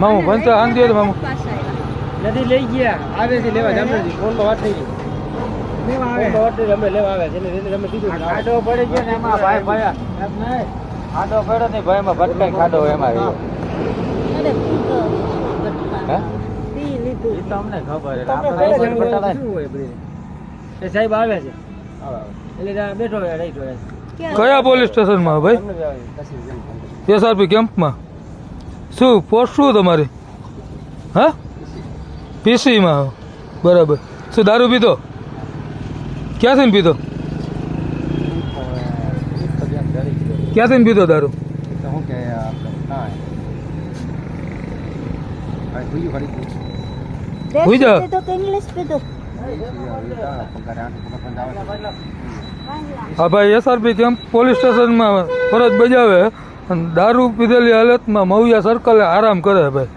મામુ ભણતો શાંતિ હતો મામુ. નદી નથી લઈ ગયા આવે છે લેવા વાત થઈ ગઈ લેવા ફોનમાં વાત થઈ ગઈ, અમે લેવા આવે છે. એને એને અમે કીધું કે પડી ગયો ને એમાં ભાઈ ભાઈ ખાડો પડ્યો ને ભાઈ એમાં ભટકાઈ ખાડો એમાં. હે? એ તો અમને ખબર છે આપણે ખબર ભાઈ છે બટાલા શું હોય બધી? એ સાહેબ આવે છે. એટલે બેઠો રાઈટ કયા? પોલીસ સ્ટેશનમાં ભાઈ? આવે. એસઆરપી કેમ્પમાં? શું પોસ્ટ શું તમારી હા? પીસીમાં બરાબર. શું દારૂ પીતો ક્યાંથી પીતો ક્યાંથી પીતો દારૂ? હુઈ જા. પીધો પીધો. હા ભાઈ એસઆરપી કેમ? પોલીસ સ્ટેશનમાં ફરજ બજાવે. અને દારૂ પીધેલી હાલતમાં મવિયા સર્કલે આરામ કરે ભાઈ.